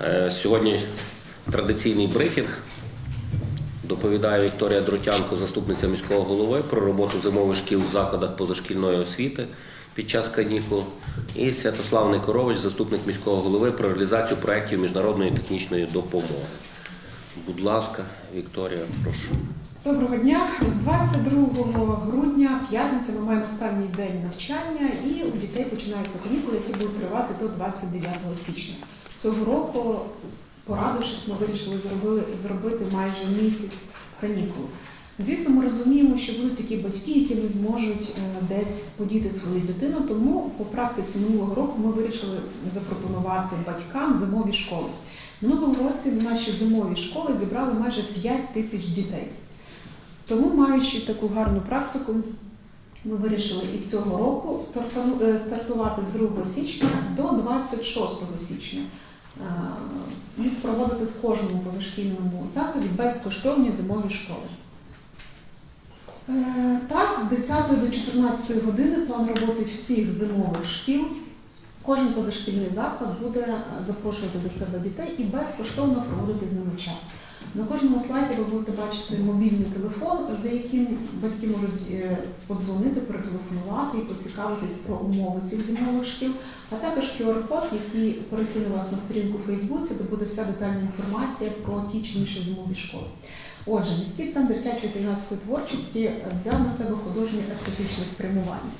Е, Сьогодні традиційний брифінг. Доповідає Вікторія Дротянко, заступниця міського голови, про роботу зимових шкіл в закладах позашкільної освіти під час канікул. І Святослав Никорович, заступник міського голови, про реалізацію проєктів міжнародної технічної допомоги. Будь ласка, Вікторія, прошу. Доброго дня. З 22 грудня, п'ятниця, ми маємо останній день навчання, і у дітей починаються канікули, які будуть тривати до 29 січня. Цього року, порадившись, ми вирішили зробили, зробити майже місяць канікул. Звісно, ми розуміємо, що будуть такі батьки, які не зможуть е, десь подіти свою дитину, тому по практиці минулого року ми вирішили запропонувати батькам зимові школи. Минулого році в наші зимові школи зібрали майже 5 тисяч дітей. Тому, маючи таку гарну практику, ми вирішили і цього року е, стартувати з 2 січня до 26 січня е, і проводити в кожному позашкільному закладі безкоштовні зимові школи. Е, Так, з 10 до 14 години план роботи всіх зимових шкіл. Кожен позашкільний заклад буде е, запрошувати до себе дітей і безкоштовно проводити з ними час. На кожному слайді ви будете бачити мобільний телефон, за яким батьки можуть е, подзвонити, перетелефонувати і поцікавитись про умови цих зимових шкіл, а також QR-код, який перекине вас на сторінку у Фейсбуці, де буде вся детальна інформація про ті чи інші зимові школи. Отже, міський центр дитячої та юнацької творчості взяв на себе художнє естетичне спрямування.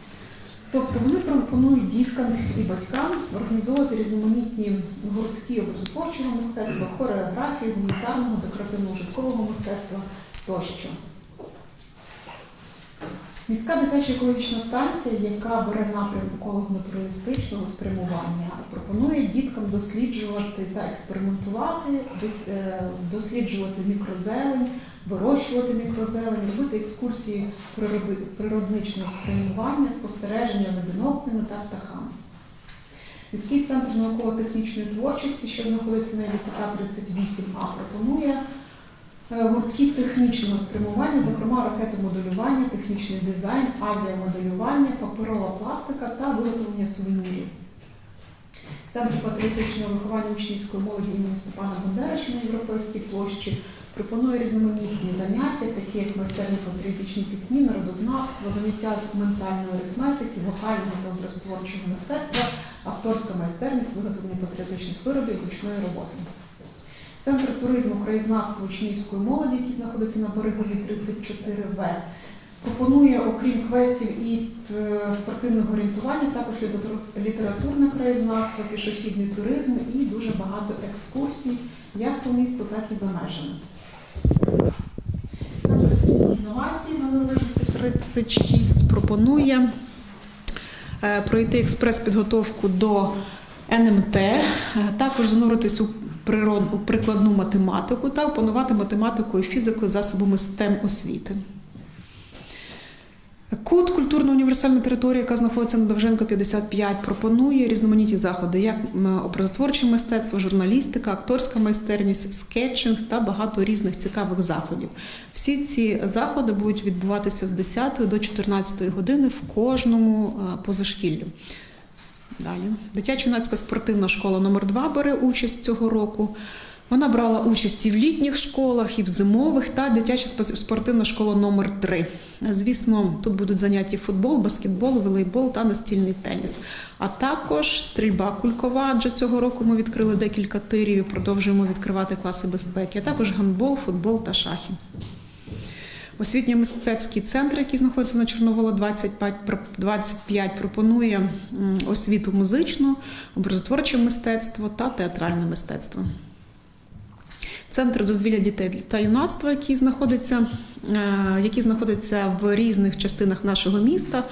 Тобто вони пропонують діткам і батькам організовувати різноманітні гуртки образотворчого мистецтва, хореографії, гуманітарного, декоративного житкового мистецтва тощо. Міська дитяча екологічна станція, яка бере напрям еколого-натуралістичного спрямування, пропонує діткам досліджувати та експериментувати, е, досліджувати мікрозелень, вирощувати мікрозелень, робити екскурсії природничного спрямування, спостереження за біноклями та птахами. Міський центр науково-технічної творчості, що знаходиться на ЛСК 38А, пропонує е, гуртки технічного спрямування, зокрема ракетомоделювання, технічний дизайн, авіамоделювання, паперова пластика та виготовлення сувенірів. Центр патріотичного виховання учнівської молоді імені Степана Бандерича на Європейській площі пропонує різноманітні заняття, такі як майстерні патріотичні пісні, народознавство, заняття з ментальної арифметики, вокального та образотворчого мистецтва, акторська майстерність, виготовлення патріотичних виробів, ручної роботи. Центр туризму краєзнавства учнівської молоді, який знаходиться на берегові 34В, пропонує, окрім квестів і е, спортивного орієнтування, також літературне краєзнавство, пішохідний туризм і дуже багато екскурсій, як по місту, так і за межами. Центр інновацій на незалежності 36 пропонує е, пройти експрес-підготовку до НМТ, е, також зануритись у прикладну математику та опанувати математику і фізику засобами STEM освіти. Кут культурно універсальна територія, яка знаходиться на Довженко 55, пропонує різноманітні заходи, як образотворче мистецтво, журналістика, акторська майстерність, скетчинг та багато різних цікавих заходів. Всі ці заходи будуть відбуватися з 10 до 14 години в кожному е, позашкіллю. Далі. Дитячо-юнацька спортивна школа номер 2 бере участь цього року. Вона брала участь і в літніх школах, і в зимових, та дитяча спортивна школа номер 3 Звісно, тут будуть заняття футбол, баскетбол, волейбол та настільний теніс. А також стрільба кулькова, адже цього року ми відкрили декілька тирів і продовжуємо відкривати класи безпеки, а також гандбол, футбол та шахи. Освітньо-мистецький центр, який знаходиться на Чорновола 25, 25 пропонує освіту музичну, образотворче мистецтво та театральне мистецтво. Центр дозвілля дітей та юнацтва, який знаходиться, е, який знаходиться в різних частинах нашого міста,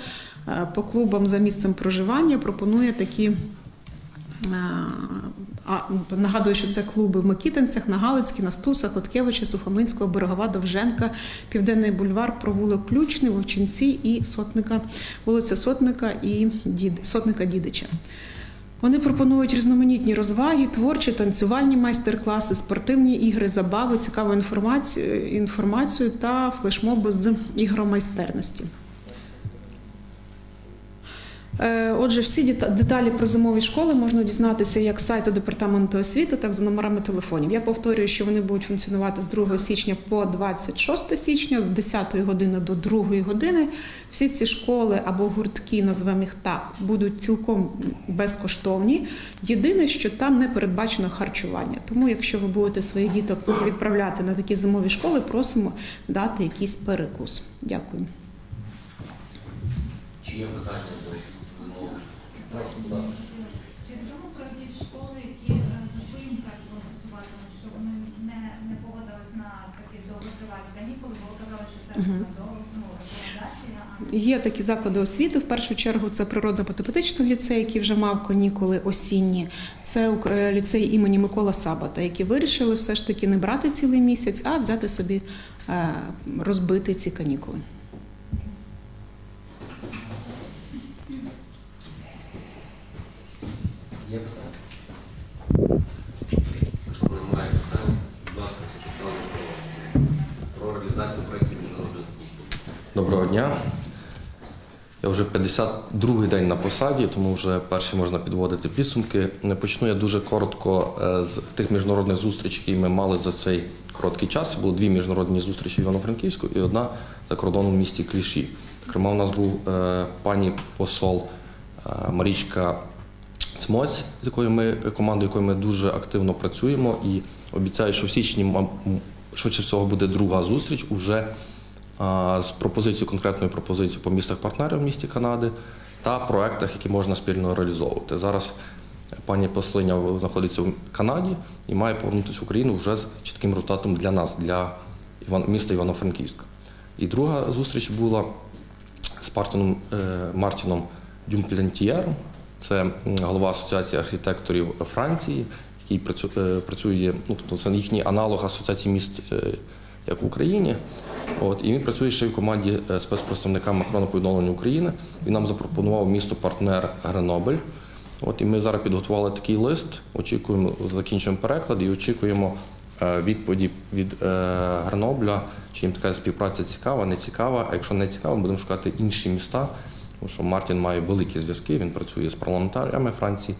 е, по клубам за місцем проживання пропонує такі. А, нагадую, що це клуби в Микітинцях, на Галицькій, на Стусах, Хоткевича, Сухомлинського, Берегова, Довженка, Південний бульвар, провулок Ключний, Вовчинці і Сотника, вулиця Сотника і Дід, Сотника Дідича. Вони пропонують різноманітні розваги, творчі, танцювальні майстер-класи, спортивні ігри, забави, цікаву інформацію, інформацію та флешмоби з ігромайстерності. Е, Отже, всі дета- деталі про зимові школи можна дізнатися як з сайту департаменту освіти, так і за номерами телефонів. Я повторюю, що вони будуть функціонувати з 2 січня по 26 січня, з 10 години до 2 години. Всі ці школи або гуртки, називаємо їх так, будуть цілком безкоштовні. Єдине, що там не передбачено харчування. Тому, якщо ви будете своїх діток відправляти на такі зимові школи, просимо дати якийсь перекус. Дякую. Чи є питання до замовлення? Прошу, будь ласка. Чи відомо про ті школи, які е, за своїм проектом працюватимуть, що вони не, не погодились на такі довготривалі канікули, бо казали, що це ну, рекомендація, Є такі заклади освіти. В першу чергу це природно-математичний ліцей, який вже мав канікули осінні. Це е, ліцей імені Микола Сабата, які вирішили все ж таки не брати цілий місяць, а взяти собі е, розбити ці канікули. Є питання? Якщо немає питань, будь ласка, Святослав Микола. Про реалізацію проєктів міжнародних технічних. Доброго дня. Я вже 52-й день на посаді, тому вже перші можна підводити підсумки. Почну я дуже коротко е, з тих міжнародних зустрічей, які ми мали за цей короткий час. Було дві міжнародні зустрічі в Івано-Франківську і одна за кордоном в місті Кліші. Зокрема, у нас був е, пані посол е, Марічка Цмоць, з якою ми командою, якою ми дуже активно працюємо, і обіцяю, що в січні швидше всього буде друга зустріч уже з пропозицією, конкретною пропозицією по містах партнерів в місті Канади та проектах, які можна спільно реалізовувати. Зараз пані послиня знаходиться в Канаді і має повернутися в Україну вже з чітким результатом для нас, для міста Івано-Франківська. І друга зустріч була з Мартіном, е, Мартіном Дюмплянтієром. Це голова Асоціації архітекторів Франції, який е, працює, ну тобто це їхній аналог Асоціації міст, е, як в Україні. От, і він працює ще в команді е, спецпредставника Макрона по відновленню України. Він нам запропонував місто-партнер Гренобель. От, і ми зараз підготували такий лист, очікуємо, закінчуємо переклад і очікуємо е, відповіді від е, Гренобля, чи їм така співпраця цікава, не цікава. А якщо не цікава, будемо шукати інші міста, тому що Мартін має великі зв'язки, він працює з парламентарями Франції.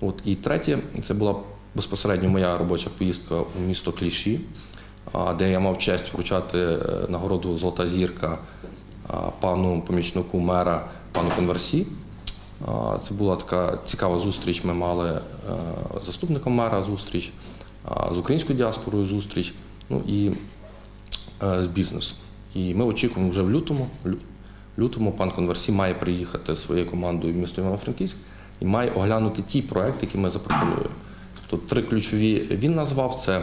От, і третє, це була безпосередньо моя робоча поїздка у місто Кліші, де я мав честь вручати е, нагороду Золота зірка пану помічнику мера, пану Конверсі. Це була така цікава зустріч. Ми мали е, з заступником мера зустріч, з українською діаспорою зустріч, ну і е, з бізнесом. І ми очікуємо вже в лютому. лю- лютому пан Конверсі має приїхати своєю командою в місто Івано-Франківськ і має оглянути ті проекти, які ми запропонуємо. Тобто три ключові він назвав: це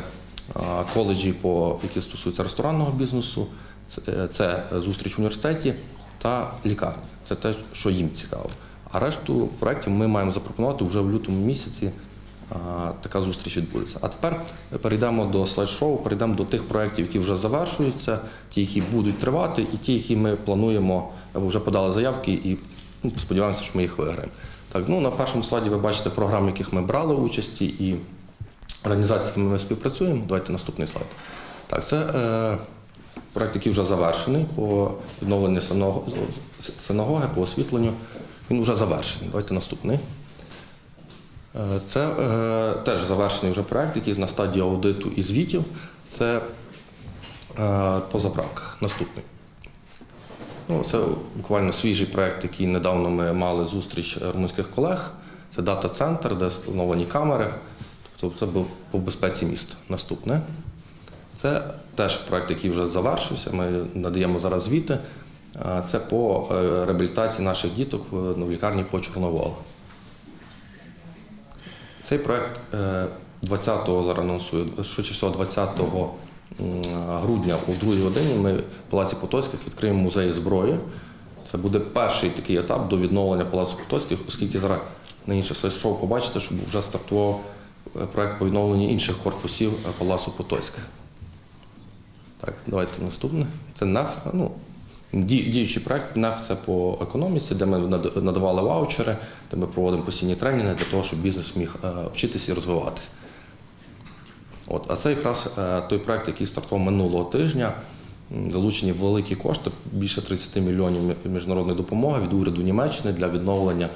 коледжі, по, які стосуються ресторанного бізнесу, це, зустріч в університеті та лікарні. Це те, що їм цікаво. А решту проєктів ми маємо запропонувати вже в лютому місяці. Така зустріч відбудеться. А тепер перейдемо до слайд-шоу, перейдемо до тих проєктів, які вже завершуються, ті, які будуть тривати, і ті, які ми плануємо, або вже подали заявки, і ну, сподіваємося, що ми їх виграємо. Так, ну на першому слайді ви бачите програми, в яких ми брали участі, і організації, з якими ми співпрацюємо. Давайте наступний слайд. Так, це е, проект, який вже завершений по відновленню синагоги, по освітленню. Він вже завершений. Давайте наступний. Е, Це е, теж завершений вже проект, який на стадії аудиту і звітів. Це е, по заправках. Наступний. Ну, це буквально свіжий проект, який недавно ми мали зустріч румунських колег. Це дата-центр, де встановлені камери. Тобто це був по безпеці міста. Наступне. Це теж проект, який вже завершився. Ми надаємо зараз звіти. Це по е, реабілітації наших діток в ну, в лікарні по Чорноволу. Цей проект е, 20-го зараз анонсую, всього 20 грудня о 2 годині ми в Палаці Потоцьких відкриємо музей зброї. Це буде перший такий етап до відновлення Палацу Потоцьких, оскільки зараз на інше слайд-шоу побачите, що вже стартував е, проект по відновленню інших корпусів е, Палацу Потоцьких. Так, давайте наступне. Це НЕФ. Ну, діючий проект НЕФ це по економіці, де ми надавали ваучери, де ми проводимо постійні тренінги для того, щоб бізнес міг е, вчитися і розвиватися. От, а це якраз е, той проект, який стартував минулого тижня. залучені великі кошти, більше 30 мільйонів міжнародної допомоги від уряду Німеччини для відновлення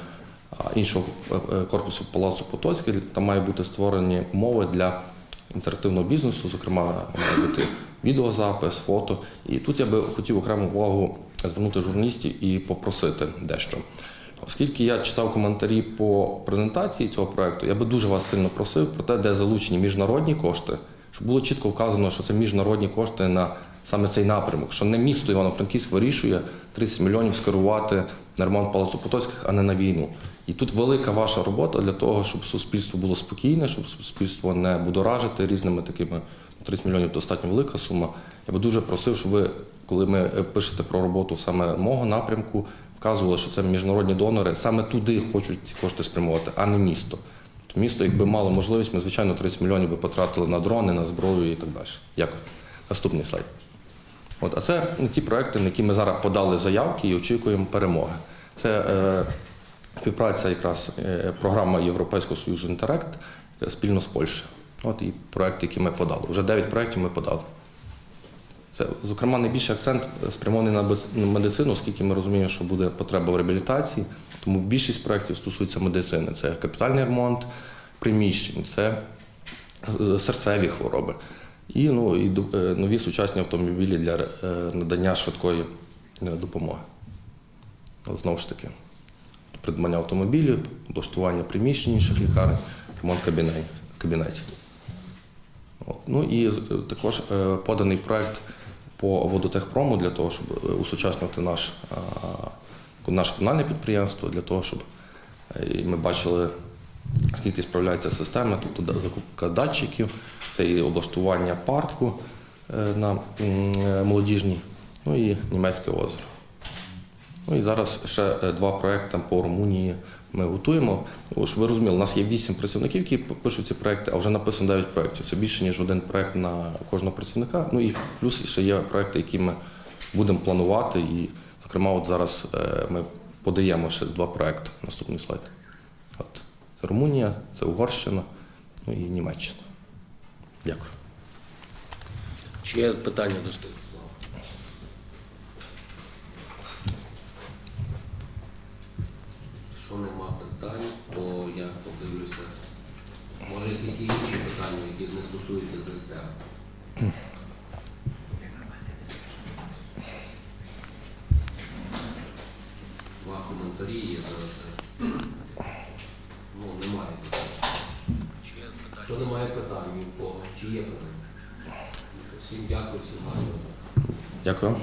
іншого е, е, корпусу Палацу Потоцький. Там мають бути створені умови для інтерактивного бізнесу, зокрема, має бути відеозапис, фото. І тут я би хотів окрему увагу звернути журналістів і попросити дещо. Оскільки я читав коментарі по презентації цього проекту, я би дуже вас сильно просив про те, де залучені міжнародні кошти, щоб було чітко вказано, що це міжнародні кошти на саме цей напрямок, що не місто Івано-Франківськ вирішує 30 мільйонів скерувати на ремонт Палацу Потоцьких, а не на війну. І тут велика ваша робота для того, щоб суспільство було спокійне, щоб суспільство не будоражити різними такими 30 мільйонів достатньо велика сума. Я би дуже просив, щоб ви, коли ми е, пишете про роботу саме мого напрямку, вказували, що це міжнародні донори саме туди хочуть ці кошти спрямувати, а не місто. То місто, якби мало можливість, ми звичайно 30 мільйонів би потратили на дрони, на зброю і так далі. Дякую. Наступний слайд. От, а це ті проекти, на які ми зараз подали заявки і очікуємо перемоги. Це е, співпраця якраз е, програма Європейського Союзу Інтерект е, спільно з Польщею. От і проекти, які ми подали. Вже 9 проєктів ми подали. Це, зокрема, найбільший акцент спрямований на медицину, оскільки ми розуміємо, що буде потреба в реабілітації. Тому більшість проєктів стосується медицини. Це капітальний ремонт приміщень, це е, серцеві хвороби. І, ну, і е, нові сучасні автомобілі для е, надання швидкої е, допомоги. Знову ж таки, придбання автомобілів, облаштування приміщень інших лікарень, ремонт кабінетів. Ну і е, також е, поданий проект по водотехпрому для того, щоб е, усучаснювати наш, наше комунальне підприємство, для того, щоб ми бачили, скільки справляється система, тобто закупка датчиків, це і облаштування парку на молодіжній, ну і німецьке озеро. Ну і зараз ще е, два проекти по Румунії ми готуємо. Ну, ви розуміли, у нас є вісім працівників, які пишуть ці проекти, а вже написано 9 проєктів. Це більше, ніж один проект на кожного працівника. Ну і плюс ще є проекти, які ми будемо планувати. І, зокрема, от зараз е, ми подаємо ще два проекти. Наступний слайд. От. Це Румунія, це Угорщина, ну і Німеччина. Дякую. Чи є питання до столу? Якщо нема питань, то я подивлюся. Може якісь інші питання, які не стосуються тем. Два коментарі є зараз. Ну, немає питань. Що немає питань ні в кого? Чи є питання? Всім дякую, всім гарного. Дякую.